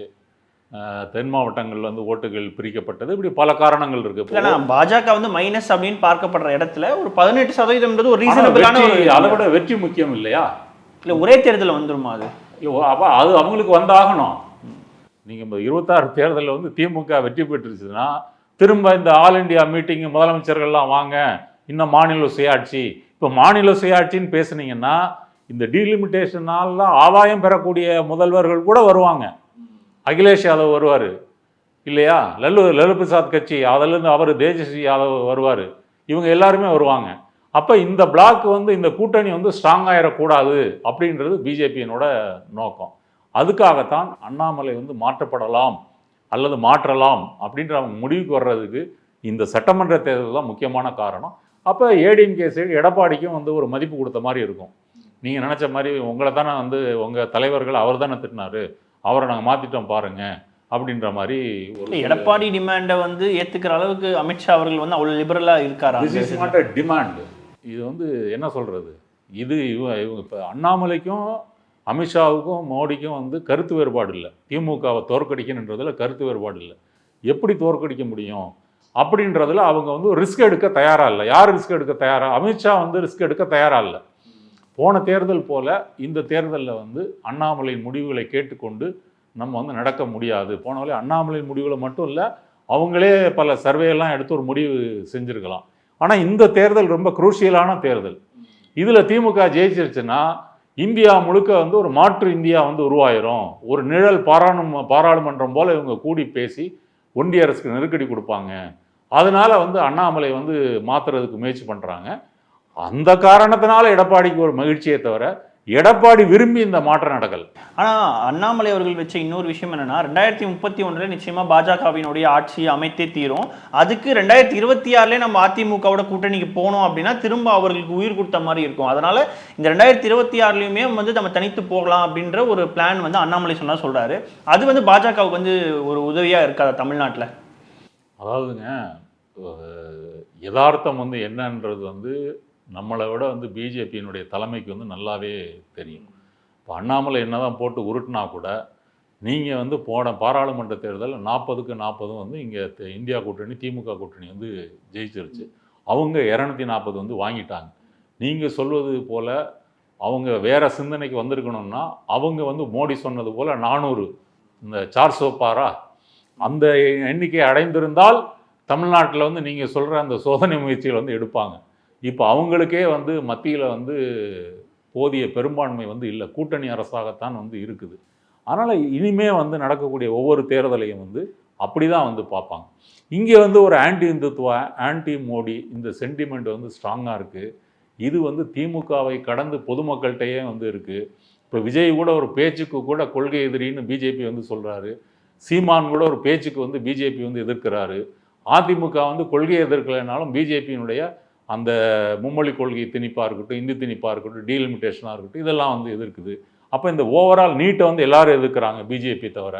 [SPEAKER 2] தென் மாவட்டங்கள்ல வந்து ஓட்டுகள் பிரிக்கப்பட்டது. இப்படி பல காரணங்கள் இருக்கு.
[SPEAKER 4] இல்லைனா பாஜக வந்து மைனஸ் அப்படின்னு பார்க்கப்படுற இடத்துல ஒரு பதினெட்டு சதவீதம்ன்றது ஒரு ரீசனபிளான
[SPEAKER 2] அதை விட வெற்றி முக்கியம் இல்லையா?
[SPEAKER 4] இல்லை ஒரே தேர்தல் வந்துருமா அது?
[SPEAKER 2] அப்போ அது அவங்களுக்கு வந்தாகணும். நீங்கள் இந்த இருபத்தாறு தேர்தலில் வந்து திமுக வெற்றி பெற்றுச்சுன்னா திரும்ப இந்த ஆல் இந்தியா மீட்டிங் முதலமைச்சர்கள்லாம் வாங்க இன்னும் மாநில சுயாட்சி. இப்போ மாநில சுயாட்சின்னு பேசுனீங்கன்னா இந்த டீலிமிட்டேஷனால ஆதாயம் பெறக்கூடிய முதல்வர்கள் கூட வருவாங்க. அகிலேஷ் யாதவ் வருவார். இல்லையா? லல்லு லல்லு பிரசாத் கட்சி அதிலிருந்து அவர் தேஜஸ்வி யாதவ் வருவார். இவங்க எல்லாருமே வருவாங்க. அப்போ இந்த பிளாக் வந்து இந்த கூட்டணி வந்து ஸ்ட்ராங் ஆயிடக்கூடாது அப்படின்றது பிஜேபியினோட நோக்கம். அதுக்காகத்தான் அண்ணாமலை வந்து மாற்றப்படலாம் அல்லது மாற்றலாம் அப்படின்ற அவங்க முடிவுக்கு வர்றதுக்கு இந்த சட்டமன்ற தேர்தல் தான் முக்கியமான காரணம். அப்போ ஏடிஎம்கே சைடு எடப்பாடிக்கும் வந்து ஒரு மதிப்பு கொடுத்த மாதிரி இருக்கும். நீங்கள் நினச்ச மாதிரி உங்களை தானே வந்து உங்கள் தலைவர்கள் அவர் தானே திட்டினாரு. அவரை நாங்கள் மாற்றிட்டோம் பாருங்க அப்படின்ற மாதிரி ஒரு
[SPEAKER 4] எடப்பாடி டிமாண்டை வந்து ஏத்துக்கிற அளவுக்கு அமித்ஷா அவர்கள் வந்து அவ்வளவு லிபரலா இருக்காரா?
[SPEAKER 2] டிமாண்ட் இது வந்து என்ன சொல்கிறது இது இவங்க இவங்க இப்போ அண்ணாமலைக்கும் அமித்ஷாவுக்கும் மோடிக்கும் வந்து கருத்து வேறுபாடு இல்லை. திமுகவை தோற்கடிக்கணுன்றதில் கருத்து வேறுபாடு இல்லை. எப்படி தோற்கடிக்க முடியும்? அப்படின்றதில் அவங்க வந்து ரிஸ்க் எடுக்க தயாராக இல்லை. யார் ரிஸ்க் எடுக்க தயாராக அமித்ஷா வந்து ரிஸ்க் எடுக்க தயாராக இல்லை. போன தேர்தல் போல் இந்த தேர்தலில் வந்து அண்ணாமலையின் முடிவுகளை கேட்டுக்கொண்டு நம்ம வந்து நடக்க முடியாது. போன வேலை அண்ணாமலையின் முடிவுகளை மட்டும் இல்லை அவங்களே பல சர்வேலாம் எடுத்து ஒரு முடிவு செஞ்சுருக்கலாம். ஆனால் இந்த தேர்தல் ரொம்ப குரூஷியலான தேர்தல். இதில் திமுக ஜெயிச்சிருச்சுன்னா இந்தியா முழுக்க வந்து ஒரு மாற்று இந்தியா வந்து உருவாயிரும். ஒரு நிழல் பாராளும பாராளுமன்றம் போல் இவங்க கூடி பேசி ஒன்றிய அரசுக்கு நெருக்கடி கொடுப்பாங்க. அதனால் வந்து அண்ணாமலை வந்து மாத்துறதுக்கு முயற்சி பண்ணுறாங்க அந்த காரணத்தினால எடப்பாடிக்கு ஒரு மகிழ்ச்சியை தவிர எடப்பாடி விரும்பி இந்த மாற்றம் நடக்கல.
[SPEAKER 4] ஆனா அண்ணாமலை அவர்கள் வச்ச இன்னொரு விஷயம் என்னன்னா ரெண்டாயிரத்தி முப்பத்தி ஒண்ணுல நிச்சயமா பாஜகவினுடைய ஆட்சி அமைத்தே தீரும். அதுக்கு ரெண்டாயிரத்தி இருபத்தி ஆறுல நம்ம அதிமுகவோட கூட்டணிக்கு போனோம் அப்படின்னா திரும்ப அவர்களுக்கு உயிர் கொடுத்த மாதிரி இருக்கும். அதனால இந்த ரெண்டாயிரத்தி இருபத்தி ஆறுலயுமே வந்து நம்ம தனித்து போகலாம் அப்படின்ற ஒரு பிளான் வந்து அண்ணாமலை சொன்னா சொல்றாரு. அது வந்து பாஜகவுக்கு வந்து ஒரு உதவியா இருக்காதா தமிழ்நாட்டுல?
[SPEAKER 2] அதாவதுங்க யதார்த்தம் வந்து என்னன்றது வந்து நம்மளை விட வந்து பிஜேபியினுடைய தலைமைக்கு வந்து நல்லாவே தெரியும். இப்போ அண்ணாமலை என்னதான் போட்டு உருட்டுனா கூட நீங்கள் வந்து போன பாராளுமன்ற தேர்தலில் நாற்பதுக்கு நாற்பதும் வந்து இங்கே இந்தியா கூட்டணி திமுக கூட்டணி வந்து ஜெயிச்சிருச்சு. அவங்க இரநூத்தி நாற்பது வந்து வாங்கிட்டாங்க. நீங்கள் சொல்வது போல் அவங்க வேறு சிந்தனைக்கு வந்திருக்கணும்னா அவங்க வந்து மோடி சொன்னது போல் நானூறு இந்த சார் சோப்பாரா? அந்த எண்ணிக்கை அடைந்திருந்தால் தமிழ்நாட்டில் வந்து நீங்கள் சொல்கிற அந்த சோதனை முயற்சிகள் வந்து எடுப்பாங்க. இப்போ அவங்களுக்கே வந்து மத்தியில் வந்து போதிய பெரும்பான்மை வந்து இல்லை. கூட்டணி அரசாகத்தான் வந்து இருக்குது. அதனால் இனிமே வந்து நடக்கக்கூடிய ஒவ்வொரு தேர்தலையும் வந்து அப்படி தான் வந்து பார்ப்பாங்க. இங்கே வந்து ஒரு ஆன்டி இந்துத்துவ ஆன்டி மோடி இந்த சென்டிமெண்ட் வந்து ஸ்ட்ராங்காக இருக்குது இது வந்து திமுகவை கடந்து பொதுமக்கள்கிட்டயே வந்து இருக்குது இப்போ விஜய் கூட ஒரு பேச்சுக்கு கூட கொள்கை எதிரின்னு பிஜேபி வந்து சொல்கிறாரு சீமான் கூட ஒரு பேச்சுக்கு வந்து பிஜேபி வந்து எதிர்க்கிறாரு. அதிமுக வந்து கொள்கை எதிர்க்கலைனாலும் பிஜேபியினுடைய அந்த மும்மொழி கொள்கை திணிப்பாக இருக்கட்டும் இந்தி திணிப்பாக இருக்கட்டும் டீலிமிட்டேஷனாக இருக்கட்டும் இதெல்லாம் வந்து எதிர்க்குது. அப்போ இந்த ஓவரால் நீட்டை வந்து எல்லாரும் எதிர்க்கிறாங்க பிஜேபி தவிர.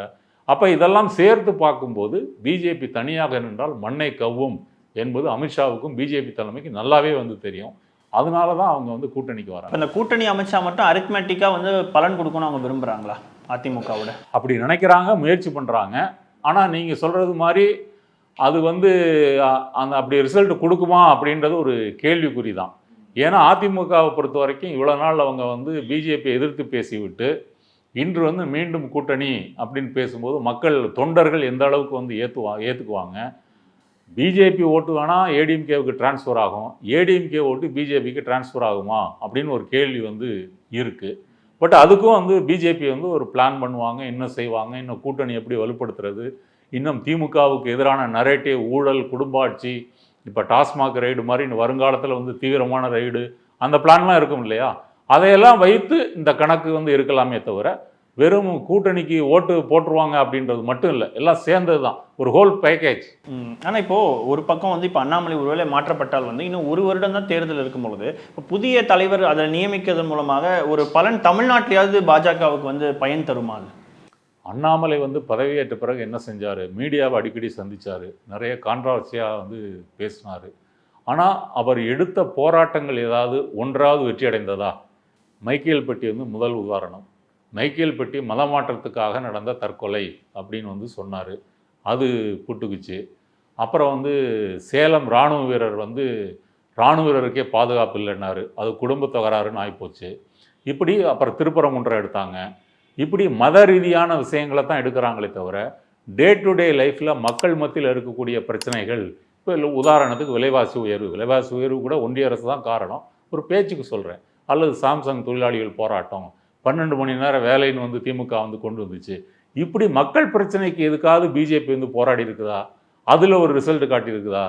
[SPEAKER 2] அப்போ இதெல்லாம் சேர்த்து பார்க்கும்போது பிஜேபி தனியாக நின்றால் மண்ணை கவ்வும் என்பது அமித்ஷாவுக்கும் பிஜேபி தலைமைக்கு நல்லாவே வந்து தெரியும். அதனால தான் அவங்க வந்து கூட்டணிக்கு வராங்க.
[SPEAKER 4] இந்த கூட்டணி அமைச்சா மட்டும் அரித்மேட்டிக்கா வந்து பலன் கொடுக்கணும்னு அவங்க விரும்புறாங்களா அதிமுகவோட?
[SPEAKER 2] அப்படி நினைக்கிறாங்க முயற்சி பண்ணுறாங்க ஆனால் நீங்கள் சொல்கிறது மாதிரி அது வந்து அந்த அப்படி ரிசல்ட் கொடுக்குமா அப்படின்றது ஒரு கேள்விக்குறி தான் ஏன்னா அதிமுகவை பொறுத்த வரைக்கும் இவ்வளோ நாள் அவங்க வந்து பிஜேபி எதிர்த்து பேசிவிட்டு இன்று வந்து மீண்டும் கூட்டணி அப்படின்னு பேசும்போது மக்கள் தொண்டர்கள் எந்த அளவுக்கு வந்து ஏற்றுவா ஏற்றுக்குவாங்க பிஜேபி ஓட்டு வேணால் ஏடிஎம்கேவுக்கு டிரான்ஸ்ஃபர் ஆகும். ஏடிஎம்கே ஓட்டு பிஜேபிக்கு டிரான்ஸ்ஃபர் ஆகுமா அப்படின்னு ஒரு கேள்வி வந்து இருக்குது பட் அதுக்கும் வந்து பிஜேபி வந்து ஒரு பிளான் பண்ணுவாங்க இன்னும் செய்வாங்க இன்னும் கூட்டணி எப்படி வலுப்படுத்துறது இன்னும் திமுகவுக்கு எதிரான நரேட்டிவ் ஊழல் குடும்பாட்சி இப்போ டாஸ்மாக் ரைடு மாதிரி இன்னும் வருங்காலத்தில் வந்து தீவிரமான ரைடு அந்த பிளான்லாம் இருக்கும் இல்லையா? அதையெல்லாம் வைத்து இந்த கணக்கு வந்து இருக்கலாமே தவிர வெறும் கூட்டணிக்கு ஓட்டு போட்டுருவாங்க அப்படின்றது மட்டும் இல்லை எல்லாம் சேர்ந்தது தான் ஒரு ஹோல் பேக்கேஜ்
[SPEAKER 4] ஆனால் இப்போது ஒரு பக்கம் வந்து இப்போ அண்ணாமலை ஒருவேளை மாற்றப்பட்டால் வந்து இன்னும் ஒரு வருடம் தான் தேர்தல் இருக்கும் பொழுது இப்போ புதிய தலைவர் அதை நியமிக்கிறதன் மூலமாக ஒரு பலன் தமிழ்நாட்டிலேயாவது பாஜகவுக்கு வந்து பயன் தருமா அது?
[SPEAKER 2] அண்ணாமலை வந்து பதவியேற்ற பிறகு என்ன செஞ்சார்? மீடியாவை அடிக்கடி சந்திச்சார். நிறைய கான்ட்ரவர்சியாக வந்து பேசினார். ஆனால் அவர் எடுத்த போராட்டங்கள் ஏதாவது ஒன்றாவது வெற்றி அடைந்ததா? மைக்கேல் பெட்டி வந்து முதல் உதாரணம். மைக்கேல் பெட்டி மதமாற்றத்துக்காக நடந்த தற்கொலை அப்படின்னு வந்து சொன்னார். அது புட்டுக்குச்சு. அப்புறம் வந்து சேலம் இராணுவ வீரர் வந்து இராணுவ வீரருக்கே பாதுகாப்பு இல்லைன்னாரு. அது குடும்ப தகராறுன்னு ஆகிப்போச்சு இப்படி அப்புறம் திருப்பரங்குன்றம் எடுத்தாங்க. இப்படி மத ரீதியான விஷயங்களை தான் எடுக்கிறாங்களே தவிர டே டு டே லைஃப்பில் மக்கள் மத்தியில் இருக்கக்கூடிய பிரச்சனைகள் இப்போ உதாரணத்துக்கு விலைவாசி உயர்வு. விலைவாசி உயர்வு கூட ஒன்றிய அரசு தான் காரணம். ஒரு பேச்சுக்கு சொல்கிறேன் அல்லது சாம்சங் தொழிலாளிகள் போராட்டம். பன்னெண்டு மணி நேரம் வேலைன்னு வந்து திமுக வந்து கொண்டு வந்துச்சு. இப்படி மக்கள் பிரச்சனைக்கு எதுக்காவது பிஜேபி வந்து போராடி இருக்குதா? அதில் ஒரு ரிசல்ட் காட்டியிருக்குதா?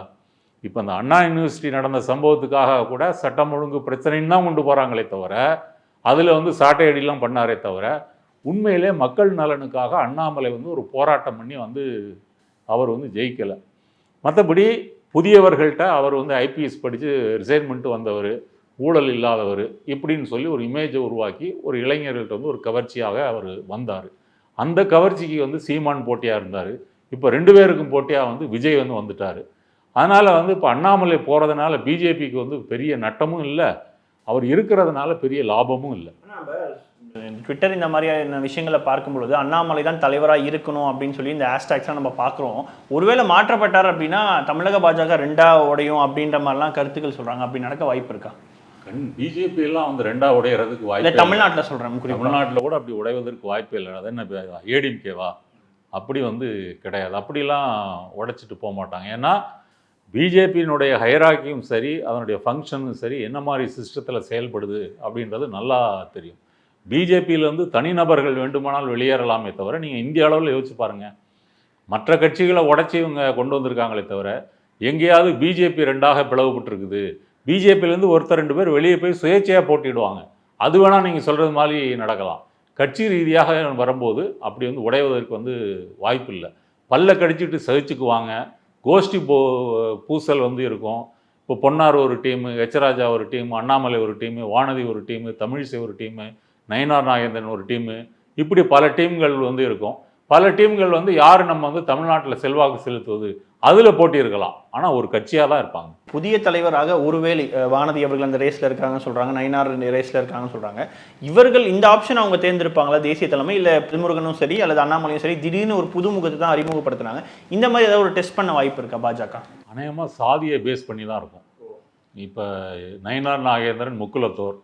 [SPEAKER 2] இப்போ இந்த அண்ணா யூனிவர்சிட்டி நடந்த சம்பவத்துக்காக கூட சட்டம் ஒழுங்கு பிரச்சனைன்னு தான் கொண்டு போகிறாங்களே தவிர அதில் வந்து சாட்டை அடிலாம் பண்ணாரே தவிர உண்மையிலே மக்கள் நலனுக்காக அண்ணாமலை வந்து ஒரு போராட்டம் பண்ணி வந்து அவர் வந்து ஜெயிக்கலை. மற்றபடி புதியவர்கள்ட்ட அவர் வந்து ஐபிஎஸ் படித்து ரிசைன்மெண்ட் வந்தவர் ஊழல் இல்லாதவர் இப்படின்னு சொல்லி ஒரு இமேஜை உருவாக்கி ஒரு இளைஞர்கள்ட்ட வந்து ஒரு கவர்ச்சியாக அவர் வந்தார். அந்த கவர்ச்சிக்கு வந்து சீமான் போட்டியாக இருந்தார். இப்போ ரெண்டு பேருக்கும் போட்டியாக வந்து விஜய் வந்து வந்துட்டார். அதனால் வந்து இப்போ அண்ணாமலை போகிறதுனால பிஜேபிக்கு வந்து பெரிய நட்டமும் இல்லை அவர் இருக்கிறதுனால பெரிய லாபமும் இல்லை.
[SPEAKER 4] ட்விட்டர் இந்த மாதிரியான விஷயங்களை பார்க்கும் பொழுது அண்ணாமலை தான் தலைவராக இருக்கணும் அப்படின்னு சொல்லி இந்த ஹேஷ்டேக்ஸ்லாம் நம்ம பார்க்குறோம். ஒருவேளை மாற்றப்பட்டார் அப்படின்னா தமிழக பாஜக ரெண்டா உடையும் அப்படின்ற மாதிரிலாம் கருத்துக்கள் சொல்றாங்க. அப்படி நடக்க வாய்ப்பு இருக்கா?
[SPEAKER 2] கண் பிஜேபி எல்லாம் வந்து ரெண்டா உடையறதுக்கு
[SPEAKER 4] இல்லை
[SPEAKER 2] வாய்ப்பு
[SPEAKER 4] தமிழ்நாட்டில் குறிப்பாக
[SPEAKER 2] தமிழ்நாட்டில் கூட அப்படி உடைவதற்கு வாய்ப்பே இல்லை. அது என்ன ஏடிஎம்கேவா அப்படி வந்து கிடையாது. அப்படிலாம் உடைச்சிட்டு போக மாட்டாங்க. ஏன்னா பிஜேபியினுடைய ஹைராக்கியும் சரி அதனுடைய ஃபங்க்ஷனும் சரி என்ன மாதிரி சிஸ்டத்தில் செயல்படுது அப்படின்றது நல்லா தெரியும். பிஜேபியிலேருந்து தனிநபர்கள் வேண்டுமானால் வெளியேறலாமே தவிர நீங்கள் இந்திய அளவில் யோசிச்சு பாருங்கள் மற்ற கட்சிகளை உடச்சி இவங்க கொண்டு வந்திருக்காங்களே தவிர எங்கேயாவது பிஜேபி ரெண்டாக பிளவுபட்டிருக்குது. பிஜேபியிலேருந்து ஒருத்தர் ரெண்டு பேர் வெளியே போய் சுயேட்சையாக போட்டிடுவாங்க அது வேணால் நீங்கள் சொல்கிறது மாதிரி நடக்கலாம். கட்சி ரீதியாக வரும்போது அப்படி வந்து உடைவதற்கு வந்து வாய்ப்பு இல்லை. பல்ல கடிச்சிட்டு சகிச்சுக்குவாங்க. கோஷ்டி போ பூசல் வந்து இருக்கும். இப்போ பொன்னார் ஒரு டீமு எச்சராஜா ஒரு டீம் அண்ணாமலை ஒரு டீமு வானதி ஒரு டீமு தமிழிசை ஒரு டீமு நயினார் நாகேந்திரன் ஒரு டீமு. இப்படி பல டீம்கள் வந்து இருக்கும். பல டீம்கள் வந்து யார் நம்ம வந்து தமிழ்நாட்டில் செல்வாக்கு செலுத்துவது? அதில் போட்டி இருக்கலாம் ஆனால் ஒரு கட்சியாக தான் இருப்பாங்க.
[SPEAKER 4] புதிய தலைவராக ஒருவேளை வானதி அவர்கள் அந்த ரேஸ்ல இருக்காங்கன்னு சொல்றாங்க நயினார் ரேஸ்ல இருக்காங்கன்னு சொல்றாங்க. இவர்கள் இந்த ஆப்ஷன் அவங்க தேர்ந்தெடுப்பாங்களா? தேசிய தலைமை இல்ல திருமுருகனும் சரி அல்லது அண்ணாமலையும் சரி திடீர்னு ஒரு புது முகத்தை தான் அறிமுகப்படுத்துனாங்க. இந்த மாதிரி ஏதாவது ஒரு டெஸ்ட் பண்ண வாய்ப்பு இருக்கா பாஜக?
[SPEAKER 2] அநேகமாக சாதியை பேஸ் பண்ணி தான் இருக்கும். இப்போ நயினார் நாகேந்திரன் முக்குலத்தோர்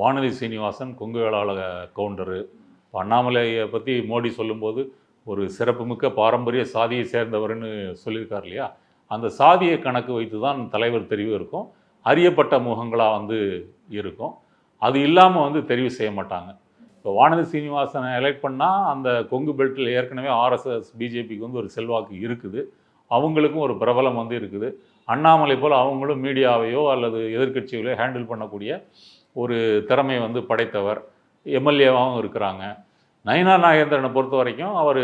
[SPEAKER 2] வானதி சீனிவாசன் கொங்கு வேளாள கவுண்டரு. இப்போ அண்ணாமலையை பற்றி மோடி சொல்லும்போது ஒரு சிறப்புமிக்க பாரம்பரிய சாதியை சேர்ந்தவர்னு சொல்லியிருக்கார் இல்லையா? அந்த சாதியை கணக்கு வைத்து தான் தலைவர் தெரிவு இருக்கும். அறியப்பட்ட முகங்களாக வந்து இருக்கும். அது இல்லாமல் வந்து தெரிவு செய்ய மாட்டாங்க. இப்போ வானதி சீனிவாசனை எலெக்ட் பண்ணால் அந்த கொங்கு பெல்ட்டில் ஏற்கனவே ஆர்எஸ்எஸ் பிஜேபிக்கு வந்து ஒரு செல்வாக்கு இருக்குது. அவங்களுக்கும் ஒரு பிரபலம் வந்து இருக்குது. அண்ணாமலை போல் அவங்களும் மீடியாவையோ அல்லது எதிர்கட்சிகளையோ ஹேண்டில் பண்ணக்கூடிய ஒரு திறமை வந்து படைத்தவர். எம்எல்ஏவாகவும் இருக்கிறாங்க. நயினா நாகேந்திரனை பொறுத்த வரைக்கும் அவர்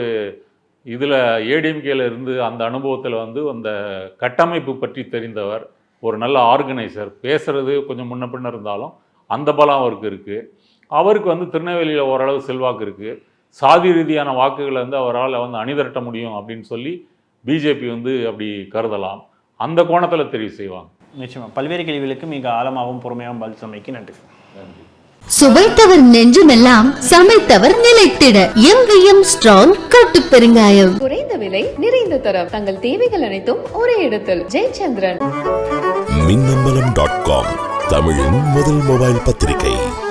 [SPEAKER 2] இதில் ஏடிஎம்கேல இருந்து அந்த அனுபவத்தில் வந்து அந்த கட்டமைப்பு பற்றி தெரிந்தவர். ஒரு நல்ல ஆர்கனைசர். பேசுகிறது கொஞ்சம் முன்ன பின்ன இருந்தாலும் அந்த பலம் அவருக்கு இருக்குது அவருக்கு வந்து திருநெல்வேலியில் ஓரளவு செல்வாக்கு இருக்குது சாதி ரீதியான வாக்குகளை வந்து அவரால் வந்து அணிதிரட்ட முடியும் அப்படின்னு சொல்லி பிஜேபி வந்து அப்படி கருதலாம். அந்த கோணத்தில் தெரிவு செய்வாங்க.
[SPEAKER 4] நிச்சயமா. பல்வேறு கேள்விகளுக்கு மிக ஆழமாகவும் பொறுமையாகவும் பதில் சமைக்கு நன்றி.
[SPEAKER 2] நன்றி.
[SPEAKER 1] சுவைத்தவர் நெஞ்சுமெல்லாம் சமைத்தவர் நிலைத்திட. எங்கேயும் ஸ்ட்ராங் கட்டு பெருங்காயம்
[SPEAKER 3] குறைந்த விலை நிறைந்த தரம். தங்கள் தேவைகள் அனைத்தும் ஒரே இடத்தில். ஜெயச்சந்திரன்.
[SPEAKER 5] மின்னம்பலம் டாட் காம் தமிழின் முதல் மொபைல் பத்திரிகை.